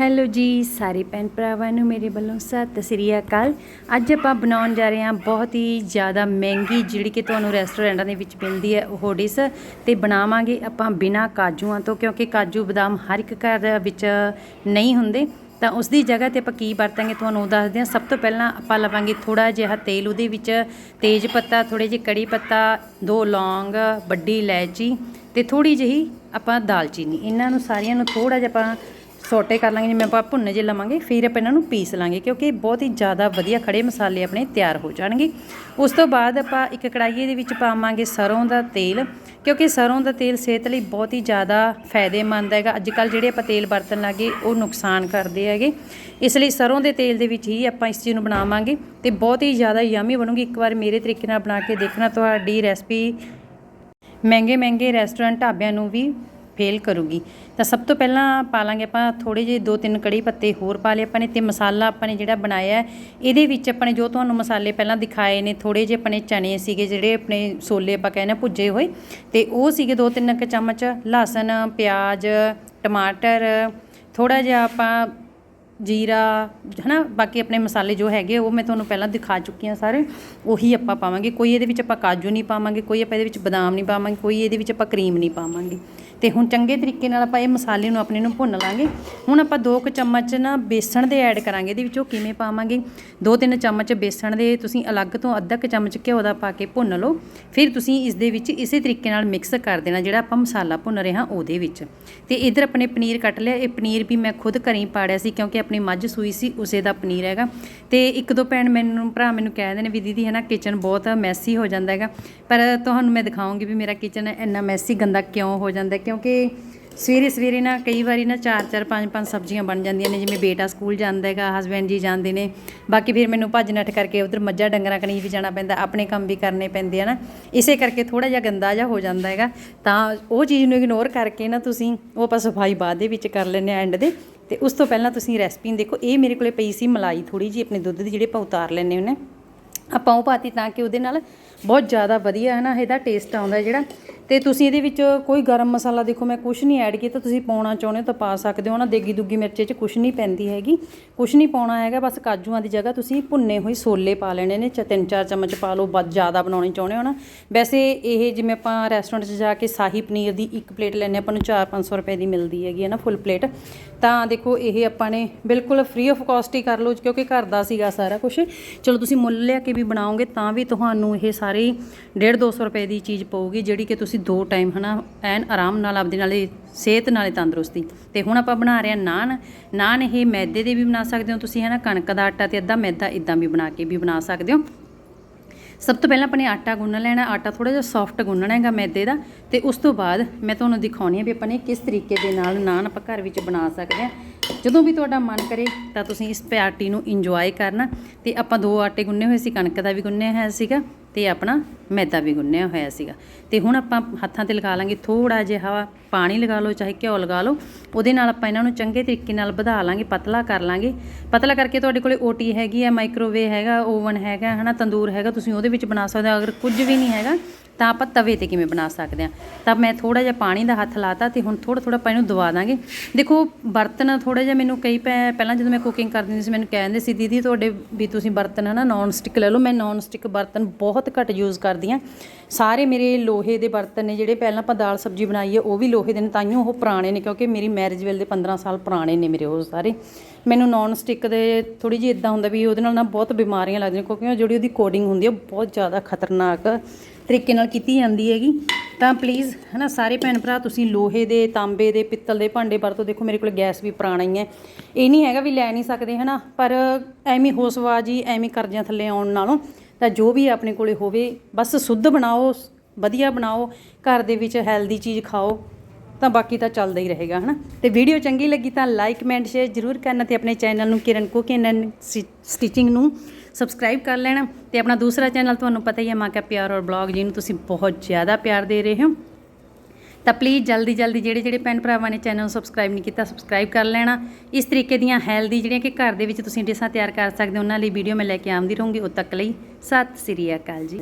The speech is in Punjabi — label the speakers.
Speaker 1: ਹੈਲੋ ਜੀ, ਸਾਰੇ ਭੈਣ ਭਰਾਵਾਂ ਨੂੰ ਮੇਰੇ ਵੱਲੋਂ ਸਤਿ ਸ੍ਰੀ ਅਕਾਲ। ਅੱਜ ਆਪਾਂ ਬਣਾਉਣ ਜਾ ਰਹੇ ਹਾਂ ਬਹੁਤ ਹੀ ਜ਼ਿਆਦਾ ਮਹਿੰਗੀ, ਜਿਹੜੀ ਕਿ ਤੁਹਾਨੂੰ ਰੈਸਟੋਰੈਂਟਾਂ ਦੇ ਵਿੱਚ ਮਿਲਦੀ ਹੈ, ਉਹ ਡਿਸ਼। ਤੇ ਬਣਾਵਾਂਗੇ ਆਪਾਂ ਬਿਨਾ ਕਾਜੂਆਂ ਤੋਂ, ਕਿਉਂਕਿ ਕਾਜੂ ਬਦਾਮ ਹਰ ਇੱਕ ਘਰ ਵਿੱਚ ਨਹੀਂ ਹੁੰਦੇ। ਤਾਂ ਉਸ ਦੀ ਜਗ੍ਹਾ ਤੇ ਆਪਾਂ ਕੀ ਵਰਤਾਂਗੇ ਤੁਹਾਨੂੰ ਦੱਸਦੇ ਹਾਂ ਸਭ ਤੋਂ ਪਹਿਲਾਂ ਆਪਾਂ ਲਵਾਂਗੇ ਥੋੜਾ ਜਿਹਾ ਤੇਲ ਉਹਦੇ ਵਿੱਚ। ਤੇਜ ਪੱਤਾ ਥੋੜੇ ਜਿਹੇ ਕੜੀ ਪੱਤਾ, ਦੋ ਲੌਂਗ, ਵੱਡੀ ਇਲਾਇਚੀ ਤੇ ਥੋੜੀ ਜਿਹੀ ਆਪਾਂ ਦਾਲਚੀਨੀ। ਇਹਨਾਂ ਨੂੰ ਸਾਰੀਆਂ ਨੂੰ ਥੋੜਾ ਜਿਹਾ ਆਪਾਂ ਸੋਟੇ ਕਰ ਲਾਂਗੇ, ਜਿਵੇਂ ਆਪਾਂ ਭੁੰਨ ਜੇ ਲਵਾਂਗੇ, ਫਿਰ ਆਪਾਂ ਇਹਨਾਂ ਨੂੰ ਪੀਸ ਲਾਂਗੇ, ਕਿਉਂਕਿ ਬਹੁਤ ਹੀ ਜ਼ਿਆਦਾ ਵਧੀਆ ਖੜੇ ਮਸਾਲੇ ਆਪਣੇ ਤਿਆਰ ਹੋ ਜਾਣਗੇ। ਉਸ ਤੋਂ ਬਾਅਦ ਆਪਾਂ ਇੱਕ ਕੜਾਈਏ ਦੇ ਵਿੱਚ ਪਾਵਾਂਗੇ ਸਰੋਂ ਦਾ ਤੇਲ, ਕਿਉਂਕਿ ਸਰੋਂ ਦਾ ਤੇਲ ਸਿਹਤ ਲਈ ਬਹੁਤ ਹੀ ਜ਼ਿਆਦਾ ਫਾਇਦੇਮੰਦ ਹੈਗਾ। ਅੱਜ ਕੱਲ ਜਿਹੜੇ ਆਪਾਂ ਤੇਲ ਵਰਤਣ ਲੱਗੇ, ਉਹ ਨੁਕਸਾਨ ਕਰਦੇ ਹੈਗੇ। ਇਸ ਲਈ ਸਰੋਂ ਦੇ ਤੇਲ ਦੇ ਵਿੱਚ ਹੀ ਆਪਾਂ ਇਸ ਚੀਜ਼ ਨੂੰ ਬਣਾਵਾਂਗੇ ਤੇ ਬਹੁਤ ਹੀ ਜ਼ਿਆਦਾ ਯਮੀ ਬਣੂਗੀ। ਇੱਕ ਵਾਰ ਮੇਰੇ ਤਰੀਕੇ ਨਾਲ ਬਣਾ ਕੇ ਦੇਖਣਾ, ਤੁਹਾਡੀ ਰੈਸਪੀ। ਮਹਿੰਗੇ ਮਹਿੰਗੇ ਰੈਸਟੋਰੈਂਟ ਢਾਬਿਆਂ ਨੂੰ ਵੀ ਫੇਲ ਕਰੂਗੀ। ਤਾਂ ਸਭ ਤੋਂ ਪਹਿਲਾਂ ਪਾ ਲਾਂਗੇ ਆਪਾਂ ਥੋੜੇ ਜਿਹੇ ਦੋ ਤਿੰਨ ਕੜੀ ਪੱਤੇ ਹੋਰ ਪਾ ਲਏ ਆਪਾਂ ਨੇ ਤੇ ਮਸਾਲਾ ਆਪਾਂ ਨੇ ਜਿਹੜਾ ਬਣਾਇਆ ਇਹਦੇ ਵਿੱਚ ਆਪਣੇ ਜੋ ਤੁਹਾਨੂੰ ਮਸਾਲੇ ਪਹਿਲਾਂ ਦਿਖਾਏ ਨੇ ਥੋੜੇ ਜਿਹੇ ਆਪਣੇ ਚਣੇ ਸੀਗੇ ਜਿਹੜੇ ਆਪਣੇ ਸੋਲੇ ਆਪਾਂ ਕਹਿੰਦੇ ਭੁੱਜੇ ਹੋਏ, ਤੇ ਉਹ ਸੀਗੇ ਦੋ ਤਿੰਨ ਕੁ ਚਮਚ ਲਸਣ, ਪਿਆਜ਼, ਟਮਾਟਰ ਥੋੜਾ ਜਿਹਾ ਆਪਾਂ ਜੀਰਾ, ਹਨਾ, ਬਾਕੀ ਆਪਣੇ ਮਸਾਲੇ ਜੋ ਹੈਗੇ ਉਹ ਮੈਂ ਤੁਹਾਨੂੰ ਪਹਿਲਾਂ ਦਿਖਾ ਚੁੱਕੀ ਹਾਂ ਸਾਰੇ, ਉਹੀ ਆਪਾਂ ਪਾਵਾਂਗੇ। ਕੋਈ ਇਹਦੇ ਵਿੱਚ ਆਪਾਂ ਕਾਜੂ ਨਹੀਂ ਪਾਵਾਂਗੇ, ਕੋਈ ਆਪਾਂ ਇਹਦੇ ਵਿੱਚ ਬਦਾਮ ਨਹੀਂ ਪਾਵਾਂਗੇ, ਕੋਈ ਇਹਦੇ ਵਿੱਚ ਆਪਾਂ ਕਰੀਮ ਨਹੀਂ ਪਾਵਾਂਗੇ। ਤੇ ਹੁਣ ਚੰਗੇ ਤਰੀਕੇ ਨਾਲ ਆਪਾਂ ਇਹ ਮਸਾਲੇ ਨੂੰ ਆਪਣੇ ਨੂੰ ਭੁੰਨ ਲਾਂਗੇ। ਹੁਣ ਆਪਾਂ ਦੋ ਕੁ ਚਮਚ ਨਾ ਬੇਸਣ ਦੇ ਐਡ ਕਰਾਂਗੇ, ਇਹਦੇ ਵਿੱਚ ਉਹ ਕਿਵੇਂ ਪਾਵਾਂਗੇ? ਦੋ ਤਿੰਨ ਚਮਚ ਬੇਸਣ ਦੇ ਤੁਸੀਂ ਅਲੱਗ ਤੋਂ ਅੱਧਾ ਕੁ ਚਮਚ ਘਿਓ ਦਾ ਪਾ ਕੇ ਭੁੰਨ ਲਓ। ਫਿਰ ਤੁਸੀਂ ਇਸ ਦੇ ਵਿੱਚ ਇਸੇ ਤਰੀਕੇ ਨਾਲ ਮਿਕਸ ਕਰ ਦੇਣਾ ਜਿਹੜਾ ਆਪਾਂ ਮਸਾਲਾ ਭੁੰਨ ਰਹੇ ਹਾਂ ਉਹਦੇ ਵਿੱਚ। ਤੇ ਇਧਰ ਆਪਣੇ ਪਨੀਰ ਕੱਟ ਲਿਆ। ਇਹ ਪਨੀਰ ਵੀ ਮੈਂ ਖੁਦ ਘਰੀ ਪਾੜਿਆ ਸੀ ਕਿਉਂਕਿ ਆਪਣੀ ਮੱਝ ਸੂਈ ਸੀ, ਉਸੇ ਦਾ ਪਨੀਰ ਹੈਗਾ। ਤੇ ਇੱਕ ਦੋ ਭੈਣ ਮੈਨੂੰ, ਭਰਾ ਮੈਨੂੰ ਕਹਿੰਦੇ ਨੇ ਵੀ ਦੀਦੀ ਹੈ ਨਾ ਕਿਚਨ ਬਹੁਤ ਮੈਸੀ ਹੋ ਜਾਂਦਾ ਹੈਗਾ। ਪਰ ਤੁਹਾਨੂੰ ਮੈਂ ਦਿਖਾਉਂਗੀ ਵੀ ਮੇਰਾ ਕਿਚਨ ਇੰਨਾ ਮੈਸੀ ਗੰਦਾ ਕਿਉਂ ਹੋ ਜਾਂਦਾ, ਕਿਉਂ ਕਿਉਂਕਿ ਸਵੇਰੇ ਸਵੇਰੇ ਨਾ ਕਈ ਵਾਰੀ ਨਾ ਚਾਰ ਚਾਰ, ਪੰਜ ਪੰਜ ਸਬਜ਼ੀਆਂ ਬਣ ਜਾਂਦੀਆਂ ਨੇ, ਜਿਵੇਂ ਬੇਟਾ ਸਕੂਲ ਜਾਂਦਾ ਹੈਗਾ ਹਸਬੈਂਡ ਜੀ ਜਾਂਦੇ ਨੇ। ਬਾਕੀ ਫਿਰ ਮੈਨੂੰ ਭੱਜ ਨੱਠ ਕਰਕੇ ਉਧਰ ਮੱਝਾਂ ਡੰਗਰਾਂ ਕਣੀ ਵੀ ਜਾਣਾ ਪੈਂਦਾ, ਆਪਣੇ ਕੰਮ ਵੀ ਕਰਨੇ ਪੈਂਦੇ ਆ ਨਾ। ਇਸੇ ਕਰਕੇ ਥੋੜਾ ਜਿਹਾ ਗੰਦਾ ਜਿਹਾ ਹੋ ਜਾਂਦਾ ਹੈਗਾ। ਤਾਂ ਉਹ ਚੀਜ਼ ਨੂੰ ਇਗਨੋਰ ਕਰਕੇ ਨਾ ਤੁਸੀਂ ਉਹ ਆਪਾਂ ਸਫ਼ਾਈ ਬਾਅਦ ਦੇ ਵਿੱਚ ਕਰ ਲੈਂਦੇ ਆ ਐਂਡ ਦੇ। ਤੇ ਉਸ ਤੋਂ ਪਹਿਲਾਂ ਤੁਸੀਂ ਰੈਸਪੀ ਦੇਖੋ, ਇਹ ਮੇਰੇ ਕੋਲੇ ਪਈ ਸੀ ਮਲਾਈ ਥੋੜੀ ਜੀ ਆਪਣੇ ਦੁੱਧ ਦੀ ਜਿਹੜੇ ਆਪਾਂ ਉਤਾਰ ਲੈਂਦੇ ਉਹਨੇ ਆਪਾਂ ਉਹ ਪਾਤੀ ਤਾਂ ਕਿ ਉਹਦੇ ਨਾਲ ਬਹੁਤ ਜ਼ਿਆਦਾ ਵਧੀਆ ਹੈ ਨਾ, ਇਹਦਾ ਟੇਸਟ ਆਉਂਦਾ ਜਿਹੜਾ। ਤੇ ਤੁਸੀਂ ਇਹਦੇ ਵਿੱਚ ਕੋਈ ਗਰਮ ਮਸਾਲਾ ਦੇਖੋ, ਮੈਂ ਕੁਝ ਨਹੀਂ ਐਡ ਕੀਤਾ, ਤੁਸੀਂ ਪਾਉਣਾ ਚਾਹੁੰਦੇ ਹੋ ਤਾਂ ਪਾ ਸਕਦੇ ਹੋ ਨਾ, ਦੇਗੀ ਦੁੱਗੀ ਮਿਰਚੇ 'ਚ ਕੁਝ ਨਹੀਂ ਪੈਂਦੀ ਹੈਗੀ। ਕੁਝ ਨਹੀਂ ਪਾਉਣਾ ਹੈਗਾ, ਬਸ ਕਾਜੂਆਂ ਦੀ ਜਗ੍ਹਾ ਤੁਸੀਂ ਭੁੰਨੇ ਹੋਏ ਛੋਲੇ ਪਾ ਲੈਣੇ ਨੇ, ਚ ਤਿੰਨ ਚਾਰ ਚਮਚ ਪਾ ਲਓ ਵੱਧ ਜ਼ਿਆਦਾ ਬਣਾਉਣੀ ਚਾਹੁੰਦੇ ਹੋ ਨਾ। ਵੈਸੇ ਇਹ ਜਿਵੇਂ ਆਪਾਂ ਰੈਸਟੋਰੈਂਟ 'ਚ ਜਾ ਕੇ ਸ਼ਾਹੀ ਪਨੀਰ ਦੀ ਇੱਕ ਪਲੇਟ ਲੈਣੇ ਆਪਾਂ ਨੂੰ 4-500 ਰੁਪਏ ਦੀ ਮਿਲਦੀ ਹੈਗੀ ਹੈ ਨਾ ਫੁੱਲ ਪਲੇਟ ਤਾਂ ਦੇਖੋ, ਇਹ ਆਪਾਂ ਨੇ ਬਿਲਕੁਲ ਫ੍ਰੀ ਆਫ ਕਾਸਟ ਹੀ ਕਰ ਲਓ, ਕਿਉਂਕਿ ਘਰ ਦਾ ਸੀਗਾ ਸਾਰਾ ਕੁਝ ਚਲੋ, ਤੁਸੀਂ ਮੁੱਲ ਲਿਆ ਕੇ ਵੀ ਬਣਾਓਗੇ, ਤਾਂ ਵੀ ਤੁਹਾਨੂੰ ਇਹ ਸਾਰੀ 1.5 200 ਰੁਪਏ ਦੀ ਚੀਜ਼ ਪਊਗੀ, ਜਿਹੜੀ ਕਿ ਤੁਸੀਂ ਦੋ ਟਾਈਮ ਹਨਾ, ਐਨ ਆਰਾਮ ਨਾਲ ਆਪਦੇ ਨਾਲੇ ਸਿਹਤ ਨਾਲੇ ਤੰਦਰੁਸਤੀ। ਤੇ ਹੁਣ ਆਪਾਂ ਬਣਾ ਰਹੇ ਹਾਂ ਨਾਨ। ਨਾਨ ਇਹ ਮੈਦੇ ਦੇ ਵੀ ਬਣਾ ਸਕਦੇ ਹੋ ਤੁਸੀਂ ਹਨਾ, ਕਣਕ ਦਾ ਆਟਾ ਤੇ ਅੱਧਾ ਮੈਦਾ ਇਦਾਂ ਵੀ ਬਣਾ ਕੇ ਵੀ ਬਣਾ ਸਕਦੇ ਹੋ। ਸਭ ਤੋਂ ਪਹਿਲਾਂ ਆਪਣੇ ਆਟਾ ਗੁੰਨ ਲੈਣਾ, ਆਟਾ ਥੋੜਾ ਜਿਹਾ ਸੌਫਟ ਗੁੰਨਣਾ ਹੈਗਾ ਮੈਦੇ ਦਾ। ਤੇ ਉਸ ਤੋਂ ਬਾਅਦ ਮੈਂ ਤੁਹਾਨੂੰ ਦਿਖਾਉਣੀ ਆ ਵੀ ਆਪਾਂ ਨੇ ਕਿਸ ਤਰੀਕੇ ਦੇ ਨਾਲ ਨਾਨ ਆਪਾਂ ਘਰ ਵਿੱਚ ਬਣਾ ਸਕਦੇ ਹਾਂ। ਜਦੋਂ ਵੀ ਤੁਹਾਡਾ ਮਨ ਕਰੇ ਤਾਂ ਤੁਸੀਂ ਇਸ ਪਾਰਟੀ ਨੂੰ ਇੰਜੋਏ ਕਰਨਾ। ਤੇ ਆਪਾਂ ਦੋ ਆਟੇ ਗੁੰਨੇ ਹੋਏ ਸੀ, ਕਣਕ ਦਾ ਵੀ ਗੁੰਨਿਆ ਹੋਇਆ ਸੀਗਾ। ਤੇ ਆਪਣਾ ਮੈਦਾ ਵੀ ਗੁੰਨਿਆ ਹੋਇਆ ਸੀਗਾ। ਤੇ ਹੁਣ ਆਪਾਂ ਹੱਥਾਂ ਤੇ ਲਗਾ ਲਾਂਗੇ ਥੋੜਾ ਜਿਹਾ ਪਾਣੀ ਲਗਾ ਲਓ, ਚਾਹੇ ਘਿਓ ਲਗਾ ਲਓ। ਉਹਦੇ ਨਾਲ ਆਪਾਂ ਇਹਨਾਂ ਨੂੰ ਚੰਗੇ ਤਰੀਕੇ ਨਾਲ ਵਧਾ ਲਾਂਗੇ, ਪਤਲਾ ਕਰ ਲਾਂਗੇ। ਪਤਲਾ ਕਰਕੇ ਤੁਹਾਡੇ ਕੋਲੇ ਓਟੀ ਹੈਗੀ ਹੈ ਮਾਈਕ੍ਰੋਵੇਵ ਹੈਗਾ, ਓਵਨ ਹੈਗਾ, ਹਨਾ, ਤੰਦੂਰ ਹੈਗਾ, ਤੁਸੀਂ ਉਹਦੇ ਵਿੱਚ ਬਣਾ ਸਕਦੇ ਹੋ। ਅਗਰ ਕੁਝ ਵੀ ਨਹੀਂ ਹੈਗਾ ਤਾਂ ਆਪਾਂ ਤਵੇ ਤੇ ਕਿਵੇਂ ਬਣਾ ਸਕਦੇ ਹਾਂ? ਤਾਂ ਮੈਂ ਥੋੜਾ ਜਿਹਾ ਪਾਣੀ ਦਾ ਹੱਥ ਲਾਤਾ ਤੇ ਹੁਣ ਥੋੜਾ ਥੋੜਾ ਆਪਾਂ ਇਹਨੂੰ ਦਵਾ ਦਾਂਗੇ। ਦੇਖੋ, ਬਰਤਨ ਥੋੜਾ ਜਿਹਾ ਮੈਨੂੰ ਕਈ ਪੈ- ਪਹਿਲਾਂ ਜਦੋਂ ਮੈਂ ਕੁਕਿੰਗ ਕਰਦੀ ਹੁੰਦੀ ਸੀ, ਮੈਨੂੰ ਕਹਿੰਦੇ ਸੀ, ਦੀਦੀ, ਤੁਹਾਡੇ ਵੀ ਤੁਸੀਂ ਬਰਤਨ ਹਨਾ ਨਾਨ ਸਟਿਕ ਲੈ ਲਓ। ਮੈਂ ਨਾਨ ਸਟਿਕ ਬਰਤਨ ਬਹੁਤ ਘੱਟ ਯੂਜ਼ ਕਰਦੀ ਹਾਂ। ਸਾਰੇ ਮੇਰੇ ਲੋਹੇ ਦੇ ਬਰਤਨ ਨੇ ਜਿਹੜੇ ਪਹਿਲਾਂ ਆਪਾਂ ਦਾਲ ਸਬਜ਼ੀ ਬਣਾਈ ਹੈ, ਉਹ ਵੀ ਲੋਹੇ ਦੇ ਨੇ ਤਾਈਓ ਉਹ ਪੁਰਾਣੇ ਨੇ, ਕਿਉਂਕਿ ਮੇਰੀ ਮੈਰਿਜ ਵੇਲੇ ਦੇ 15 ਸਾਲ ਪੁਰਾਣੇ ਨੇ ਮੇਰੇ ਉਹ ਸਾਰੇ। ਮੈਨੂੰ ਨਾਨ ਸਟਿਕ ਦੇ ਥੋੜੀ ਜਿਹੀ ਇਦਾਂ ਹੁੰਦਾ ਵੀ ਉਹਦੇ ਨਾਲ ਨਾ ਬਹੁਤ ਬਿਮਾਰੀਆਂ ਲੱਗਦੀਆਂ, ਕਿਉਂਕਿ ਉਹ ਜਿਹੜੀ ਉਹਦੀ ਕੋਡਿੰਗ ਹੁੰਦੀ ਹੈ, ਉਹ ਬਹੁਤ ਜ਼ਿਆਦਾ ਖਤਰਨਾਕ ਤਰੀਕੇ ਨਾਲ ਕੀਤੀ ਜਾਂਦੀ ਹੈਗੀ। ਤਾਂ ਪਲੀਜ਼ ਹਨਾ, ਸਾਰੇ ਭੈਣ ਭਰਾ, ਤੁਸੀਂ ਲੋਹੇ ਦੇ, ਤਾਂਬੇ ਦੇ, ਪਿੱਤਲ ਦੇ ਭਾਂਡੇ ਵਰਤੋ। ਦੇਖੋ, ਮੇਰੇ ਕੋਲ ਗੈਸ ਵੀ ਪੁਰਾਣਾ ਹੀ ਹੈ। ਇਹ ਨਹੀਂ ਹੈਗਾ ਵੀ ਲੈ ਨਹੀਂ ਸਕਦੇ, ਹਨਾ, ਪਰ ਐਵੇਂ ਹੋਸਵਾਜੀ ਐਵੇਂ ਕਰਜ਼ਿਆਂ ਥੱਲੇ ਆਉਣ ਨਾਲੋਂ ਤਾਂ ਜੋ ਵੀ ਆਪਣੇ ਕੋਲੇ ਹੋਵੇ, ਬਸ ਸੁੱਧ ਬਣਾਓ, ਵਧੀਆ ਬਣਾਓ, ਘਰ ਦੇ ਵਿੱਚ ਹੈਲਦੀ ਚੀਜ਼ ਖਾਓ। ਤਾਂ ਬਾਕੀ ਤਾਂ ਚੱਲਦਾ ਹੀ ਰਹੇਗਾ, ਹਨਾ? ਤੇ ਵੀਡੀਓ ਚੰਗੀ ਲੱਗੀ ਤਾਂ ਲਾਈਕ ਕਮੈਂਟ ਸ਼ੇਅਰ ਜ਼ਰੂਰ ਕਰਨਾ ਤੇ ਆਪਣੇ ਚੈਨਲ ਨੂੰ ਕਿਰਨ ਕੁਕਿੰਗ ਐਂਡ ਸਟਿਚਿੰਗ ਨੂੰ ਸਬਸਕ੍ਰਾਈਬ ਕਰ ਲੈਣਾ। ਤੇ ਆਪਣਾ ਦੂਸਰਾ ਚੈਨਲ ਤੁਹਾਨੂੰ ਪਤਾ ਹੀ ਹੈ, ਮਾਂ ਕਾ ਪਿਆਰ ਔਰ ਬਲੌਗ ਜਿਹਨੂੰ ਤੁਸੀਂ ਬਹੁਤ ਜ਼ਿਆਦਾ ਪਿਆਰ ਦੇ ਰਹੇ ਹੋ। ਤਾਂ ਪਲੀਜ਼ ਜਲਦੀ ਜਲਦੀ ਜਿਹੜੇ ਜਿਹੜੇ ਭੈਣ ਭਰਾਵਾਂ ਨੇ ਚੈਨਲ ਨੂੰ ਸਬਸਕ੍ਰਾਈਬ ਨਹੀਂ ਕੀਤਾ ਸਬਸਕ੍ਰਾਈਬ ਕਰ ਲੈਣਾ। ਇਸ ਤਰੀਕੇ ਦੀਆਂ ਹੈਲਦੀ ਜਿਹੜੀਆਂ ਕਿ ਘਰ ਦੇ ਵਿੱਚ ਤੁਸੀਂ ਡਿਸ਼ਾਂ ਤਿਆਰ ਕਰ ਸਕਦੇ ਹੋ, ਉਹਨਾਂ ਲਈ ਵੀਡੀਓ ਮੈਂ ਲੈ ਕੇ ਆਉਂਦੀ ਰਹੂੰਗੀ। ਉਦ ਤੱਕ ਲਈ ਸਤਿ ਸ੍ਰੀ ਅਕਾਲ ਜੀ।